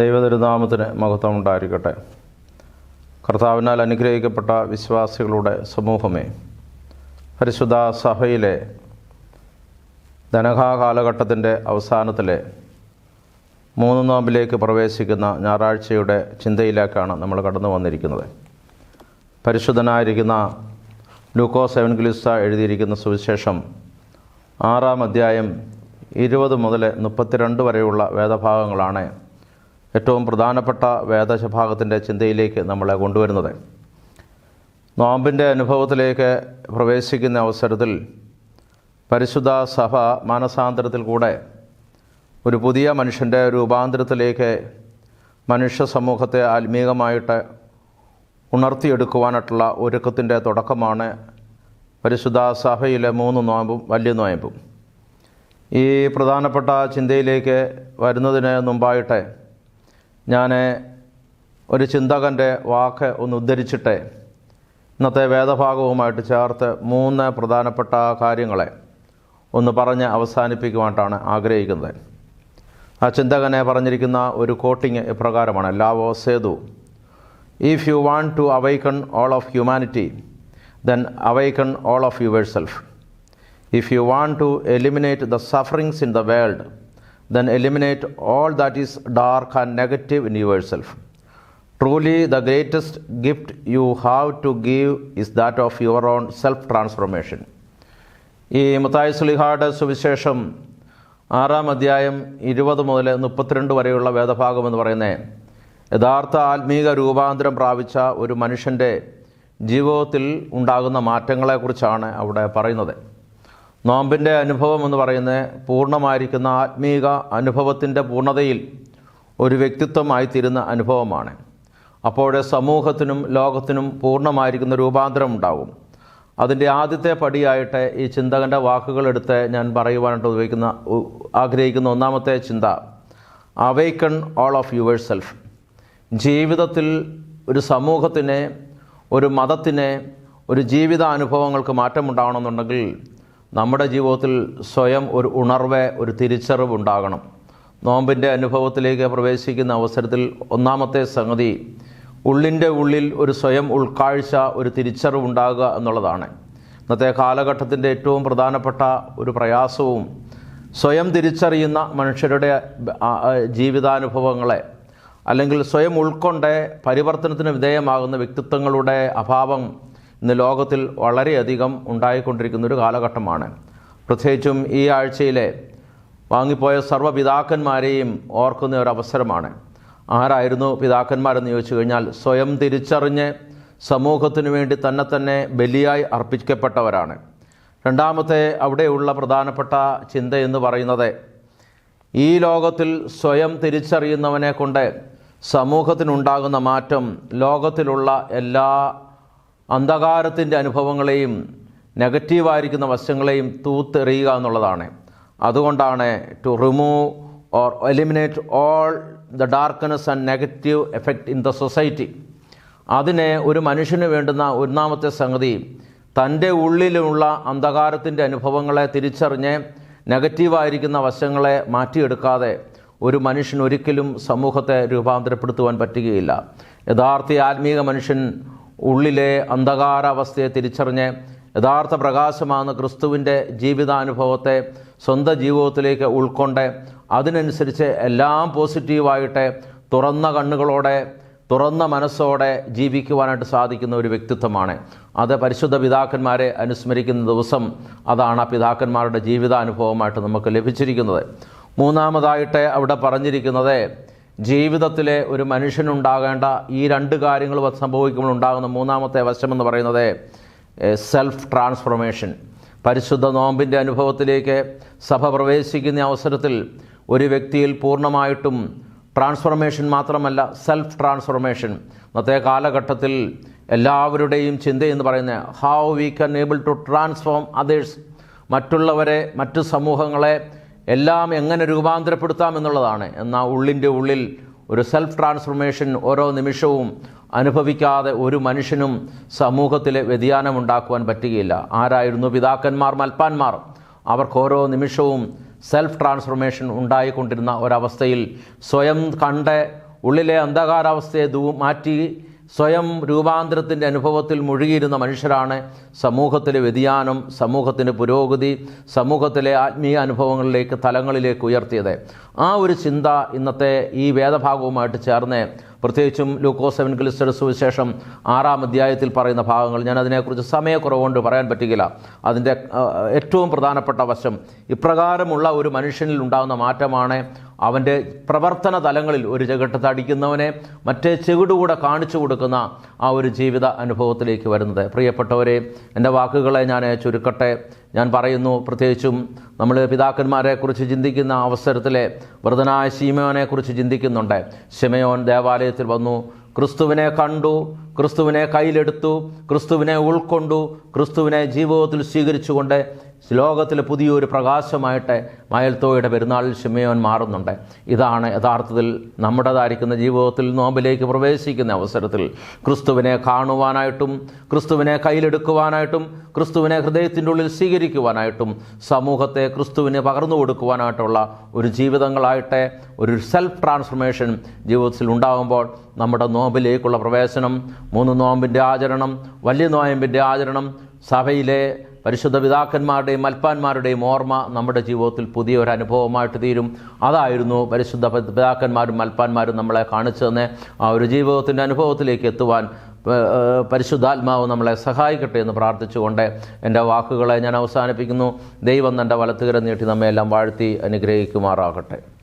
ദൈവതിരുനാമത്തിന് മഹത്വം ഉണ്ടായിരിക്കട്ടെ കർത്താവിനാൽ അനുഗ്രഹിക്കപ്പെട്ട വിശ്വാസികളുടെ സമൂഹമേ പരിശുദ്ധ സഭയിലെ ധനഹാ കാലഘട്ടത്തിന്റെ അവസാനത്തിലെ മൂന്ന് നോമ്പിലേക്ക് പ്രവേശിക്കുന്ന ഞായറാഴ്ചയുടെ ചിന്തയിലേക്കാണ് നമ്മൾ കടന്നു വന്നിരിക്കുന്നത്. പരിശുദ്ധനായിരിക്കുന്ന ലൂക്കോസ് എവൻഗലിസ്ത എഴുതിയിരിക്കുന്ന സുവിശേഷം ആറാം അധ്യായം ഇരുപത് മുതൽ മുപ്പത്തിരണ്ട് വരെയുള്ള വേദഭാഗങ്ങളാണ് ഏറ്റവും പ്രധാനപ്പെട്ട വേദശഭാഗത്തിന്റെ ചിന്തയിലേക്ക് നമ്മളെ കൊണ്ടുവരുന്നത്. നോമ്പിന്റെ അനുഭവത്തിലേക്ക് പ്രവേശിക്കുന്ന അവസരത്തിൽ പരിശുദ്ധ സഭ മാനസാന്തരത്തിൽ കൂടെ ഒരു പുതിയ മനുഷ്യന്റെ രൂപാന്തരത്തിലേക്ക് മനുഷ്യ സമൂഹത്തെ ആത്മീകമായിട്ട് ഉണർത്തിയെടുക്കുവാനായിട്ടുള്ള ഒരുക്കത്തിന്റെ തുടക്കമാണ് പരിശുദ്ധ സഭയിലെ മൂന്ന് നോയമ്പും വലിയ നോയമ്പും. ഈ പ്രധാനപ്പെട്ട ചിന്തയിലേക്ക് വരുന്നതിന് മുമ്പായിട്ട് ഞാൻ ഒരു ചിന്തകന്റെ വാക്ക് ഒന്ന് ഉദ്ധരിച്ചിട്ട്. ഇന്നത്തെ വേദഭാഗവുമായിട്ട് ചേർത്ത് മൂന്ന് പ്രധാനപ്പെട്ട കാര്യങ്ങളെ ഒന്ന് പറഞ്ഞ് അവസാനിപ്പിക്കുവാനായിട്ടാണ് ആഗ്രഹിക്കുന്നത്. ആ ചിന്തകനെ പറഞ്ഞിരിക്കുന്ന ഒരു കോട്ടിങ് ഇപ്രകാരമാണ്. Lao Sethu. If you want to awaken all of humanity then awaken all of yourself if you want to eliminate the sufferings in the world then eliminate all that is dark and negative in yourself. Truly, the greatest gift you have to give is that of your own self transformation. ഈ മുത്തായി സുലിഹായുടെ സുവിശേഷം ആറാം അധ്യായം ഇരുപത് മുതൽ മുപ്പത്തിരണ്ട് വരെയുള്ള വേദഭാഗം എന്ന് പറയുന്നത് യഥാർത്ഥ ആത്മീക രൂപാന്തരം പ്രാപിച്ച ഒരു മനുഷ്യന്റെ ജീവിതത്തിൽ ഉണ്ടാകുന്ന മാറ്റങ്ങളെക്കുറിച്ചാണ് അവിടെ പറയുന്നത് നോമ്പിന്റെ അനുഭവം എന്ന് പറയുന്നത് പൂർണമായിരിക്കുന്ന ആത്മീക അനുഭവത്തിന്റെ പൂർണതയിൽ ഒരു വ്യക്തിത്വമായിത്തീരുന്ന അനുഭവമാണ്. അപ്പോഴേ സമൂഹത്തിനും ലോകത്തിനും പൂർണമായിരിക്കുന്ന രൂപാന്തരം ഉണ്ടാകും അതിന്റെ ആദ്യത്തെ പടിയായിട്ട് ഈ ചിന്തകന്റെ വാക്കുകളെടുത്ത് ഞാൻ പറയുവാനായിട്ട് ഉപയോഗിക്കുന്ന ആഗ്രഹിക്കുന്ന ഒന്നാമത്തെ ചിന്ത awaken all of your self ജീവിതത്തിൽ ഒരു സമൂഹത്തിനെ ഒരു മതത്തിനെ ഒരു ജീവിതാനുഭവങ്ങൾക്ക് മാറ്റമുണ്ടാകണമെന്നുണ്ടെങ്കിൽ നമ്മുടെ ജീവിതത്തിൽ സ്വയം ഒരു ഉണർവ് ഒരു തിരിച്ചറിവ് ഉണ്ടാകണം നോമ്പിന്റെ അനുഭവത്തിലേക്ക് പ്രവേശിക്കുന്ന അവസരത്തിൽ ഒന്നാമത്തെ സംഗതി ഉള്ളിന്റെ ഉള്ളിൽ ഒരു സ്വയം ഉൾക്കാഴ്ച ഒരു തിരിച്ചറിവ് ഉണ്ടാകുക എന്നുള്ളതാണ്. ഇന്നത്തെ കാലഘട്ടത്തിന്റെ ഏറ്റവും പ്രധാനപ്പെട്ട ഒരു പ്രയാസവും സ്വയം തിരിച്ചറിയുന്ന മനുഷ്യരുടെ ജീവിതാനുഭവങ്ങളെ അല്ലെങ്കിൽ സ്വയം ഉൾക്കൊണ്ട് പരിവർത്തനത്തിന് വിധേയമാകുന്ന വ്യക്തിത്വങ്ങളുടെ അഭാവം ഇന്ന് ലോകത്തിൽ വളരെയധികം ഉണ്ടായിക്കൊണ്ടിരിക്കുന്ന ഒരു കാലഘട്ടമാണ്. പ്രത്യേകിച്ചും ഈ ആഴ്ചയിലെ വാങ്ങിപ്പോയ സർവപിതാക്കന്മാരെയും ഓർക്കുന്ന ഒരു അവസരമാണ്. ആരായിരുന്നു പിതാക്കന്മാരെന്ന് ചോദിച്ചു കഴിഞ്ഞാൽ സ്വയം തിരിച്ചറിഞ്ഞ് സമൂഹത്തിന് വേണ്ടി തന്നെ തന്നെ ബലിയായി അർപ്പിക്കപ്പെട്ടവരാണ്. രണ്ടാമത്തെ അവിടെയുള്ള പ്രധാനപ്പെട്ട ചിന്ത എന്ന് പറയുന്നത് ഈ ലോകത്തിൽ സ്വയം തിരിച്ചറിയുന്നവനെ കൊണ്ട് സമൂഹത്തിനുണ്ടാകുന്ന മാറ്റം ലോകത്തിലുള്ള എല്ലാ അന്ധകാരത്തിന്റെ അനുഭവങ്ങളെയും നെഗറ്റീവായിരിക്കുന്ന വശങ്ങളെയും തൂത്തെറിയുക എന്നുള്ളതാണ്. അതുകൊണ്ടാണ് to remove or eliminate all the darkness and negative effect in the society അതിനെ ഒരു മനുഷ്യന് വേണ്ടുന്ന ഒന്നാമത്തെ സംഗതി തന്റെ ഉള്ളിലുള്ള അന്ധകാരത്തിന്റെ അനുഭവങ്ങളെ തിരിച്ചറിഞ്ഞ് നെഗറ്റീവായിരിക്കുന്ന വശങ്ങളെ മാറ്റിയെടുക്കാതെ ഒരു മനുഷ്യൻ ഒരിക്കലും സമൂഹത്തെ രൂപാന്തരപ്പെടുത്തുവാൻ പറ്റുകയില്ല. യഥാർത്ഥ ആത്മീക മനുഷ്യൻ ഉള്ളിലെ അന്ധകാരാവസ്ഥയെ തിരിച്ചറിഞ്ഞ് യഥാർത്ഥ പ്രകാശമാണ് ക്രിസ്തുവിന്റെ ജീവിതാനുഭവത്തെ സ്വന്തം ജീവിതത്തിലേക്ക് ഉൾക്കൊണ്ട് അതിനനുസരിച്ച് എല്ലാം പോസിറ്റീവായിട്ട് തുറന്ന കണ്ണുകളോടെ തുറന്ന മനസ്സോടെ ജീവിക്കുവാനായിട്ട് സാധിക്കുന്ന ഒരു വ്യക്തിത്വമാണ്. അത് പരിശുദ്ധ പിതാക്കന്മാരെ അനുസ്മരിക്കുന്ന ദിവസം അതാണ് ആ പിതാക്കന്മാരുടെ ജീവിതാനുഭവമായിട്ട് നമുക്ക് ലഭിച്ചിരിക്കുന്നത്. മൂന്നാമതായിട്ട് അവിടെ പറഞ്ഞിരിക്കുന്നത് ജീവിതത്തിലെ ഒരു മനുഷ്യനുണ്ടാകേണ്ട ഈ രണ്ട് കാര്യങ്ങൾ സംഭവിക്കുമ്പോൾ ഉണ്ടാകുന്ന മൂന്നാമത്തെ വശമെന്ന് പറയുന്നത് സെൽഫ് ട്രാൻസ്ഫോർമേഷൻ പരിശുദ്ധ നോമ്പിന്റെ അനുഭവത്തിലേക്ക് സഭ പ്രവേശിക്കുന്ന അവസരത്തിൽ ഒരു വ്യക്തിയിൽ പൂർണമായിട്ടും ട്രാൻസ്ഫോർമേഷൻ മാത്രമല്ല സെൽഫ് ട്രാൻസ്ഫോർമേഷൻ ഇന്നത്തെ കാലഘട്ടത്തിൽ എല്ലാവരുടെയും ചിന്തയെന്ന് പറയുന്നത് how we can able to transform others മറ്റുള്ളവരെ മറ്റു സമൂഹങ്ങളെ എല്ലാം എങ്ങനെ രൂപാന്തരപ്പെടുത്താം എന്നുള്ളതാണ്. എന്നാൽ ഉള്ളിന്റെ ഉള്ളിൽ ഒരു സെൽഫ് ട്രാൻസ്ഫോർമേഷൻ ഓരോ നിമിഷവും അനുഭവിക്കാതെ ഒരു മനുഷ്യനും സമൂഹത്തിലെ വ്യതിയാനം ഉണ്ടാക്കുവാൻ പറ്റുകയില്ല. ആരായിരുന്നു പിതാക്കന്മാർ മൽപ്പാന്മാർ? അവർക്ക് ഓരോ നിമിഷവും സെൽഫ് ട്രാൻസ്ഫോർമേഷൻ ഉണ്ടായിക്കൊണ്ടിരുന്ന ഒരവസ്ഥയിൽ സ്വയം കണ്ട് ഉള്ളിലെ അന്ധകാരാവസ്ഥയെ മാറ്റി സ്വയം രൂപാന്തരത്തിന്റെ അനുഭവത്തിൽ മുഴുകിയിരുന്ന മനുഷ്യരാണ് സമൂഹത്തിലെ വ്യതിയാനം സമൂഹത്തിന്റെ പുരോഗതി സമൂഹത്തിലെ ആത്മീയ അനുഭവങ്ങളിലേക്ക് തലങ്ങളിലേക്ക് ഉയർത്തിയത്. ആ ഒരു ചിന്ത ഇന്നത്തെ ഈ വേദഭാഗവുമായിട്ട് ചേർന്ന് പ്രത്യേകിച്ചും ലൂക്കോസ് സെവൻ എവൻഗലിസ്റ്റഡ് സുവിശേഷം ആറാം അധ്യായത്തിൽ പറയുന്ന ഭാഗങ്ങൾ ഞാൻ അതിനെക്കുറിച്ച് സമയക്കുറവുകൊണ്ട് പറയാൻ പറ്റുകയില്ല. അതിന്റെ ഏറ്റവും പ്രധാനപ്പെട്ട വശം ഇപ്രകാരമുള്ള ഒരു മനുഷ്യനിൽ ഉണ്ടാകുന്ന മാറ്റമാണ് അവന്റെ പ്രവർത്തന തലങ്ങളിൽ ഒരു ചെകിട്ടത്ത് അടിക്കുന്നവനെ മറ്റേ ചെകിടുകൂടെ കാണിച്ചു കൊടുക്കുന്ന ആ ഒരു ജീവിത അനുഭവത്തിലേക്ക് വരുന്നത്. പ്രിയപ്പെട്ടവരെ എന്റെ വാക്കുകളെ ഞാൻ ചുരുക്കട്ടെ. ഞാൻ പറയുന്നു പ്രത്യേകിച്ചും നമ്മൾ പിതാക്കന്മാരെക്കുറിച്ച് ചിന്തിക്കുന്ന അവസരത്തിലെ വൃതനായ ശീമയോനെക്കുറിച്ച് ചിന്തിക്കുന്നുണ്ട്. ശിമയോൻ ദേവാലയത്തിൽ വന്നു ക്രിസ്തുവിനെ കണ്ടു ക്രിസ്തുവിനെ കയ്യിലെടുത്തു ക്രിസ്തുവിനെ ഉൾക്കൊണ്ടു ക്രിസ്തുവിനെ ജീവിതത്തിൽ സ്വീകരിച്ചുകൊണ്ട് ലോകത്തിൽ പുതിയൊരു പ്രകാശമായിട്ട് മയൽത്തോയുടെ പെരുന്നാളിൽ ശിമയോൻ മാറുന്നുണ്ട്. ഇതാണ് യഥാർത്ഥത്തിൽ നമ്മുടേതായിരിക്കുന്ന ജീവിതത്തിൽ നോമ്പിലേക്ക് പ്രവേശിക്കുന്ന അവസരത്തിൽ ക്രിസ്തുവിനെ കാണുവാനായിട്ടും ക്രിസ്തുവിനെ കയ്യിലെടുക്കുവാനായിട്ടും ക്രിസ്തുവിനെ ഹൃദയത്തിന്റെ ഉള്ളിൽ സ്വീകരിക്കുവാനായിട്ടും സമൂഹത്തെ ക്രിസ്തുവിന് പകർന്നു കൊടുക്കുവാനായിട്ടുള്ള ഒരു ജീവിതങ്ങളായിട്ട് ഒരു സെൽഫ് ട്രാൻസ്ഫർമേഷൻ ജീവിതത്തിൽ ഉണ്ടാകുമ്പോൾ നമ്മുടെ നോമ്പിലേക്കുള്ള പ്രവേശനം മൂന്ന് നോമ്പിന്റെ ആചരണം വലിയ നോയമ്പിന്റെ ആചരണം സഭയിലെ പരിശുദ്ധ പിതാക്കന്മാരുടെയും മൽപ്പാന്മാരുടെയും ഓർമ്മ നമ്മുടെ ജീവിതത്തിൽ പുതിയൊരു അനുഭവമായിട്ട് തീരും. അതായിരുന്നു പരിശുദ്ധ പിതാക്കന്മാരും മൽപ്പാന്മാരും നമ്മളെ കാണിച്ചു തന്നെ ആ ഒരു ജീവിതത്തിന്റെ അനുഭവത്തിലേക്ക് എത്തുവാൻ പരിശുദ്ധാത്മാവ് നമ്മളെ സഹായിക്കട്ടെ എന്ന് പ്രാർത്ഥിച്ചുകൊണ്ട് എന്റെ വാക്കുകളെ ഞാൻ അവസാനിപ്പിക്കുന്നു. ദൈവം തന്റെ വലത്തുകര നീട്ടി നമ്മയെല്ലാം വാഴ്ത്തി അനുഗ്രഹിക്കുമാറാകട്ടെ.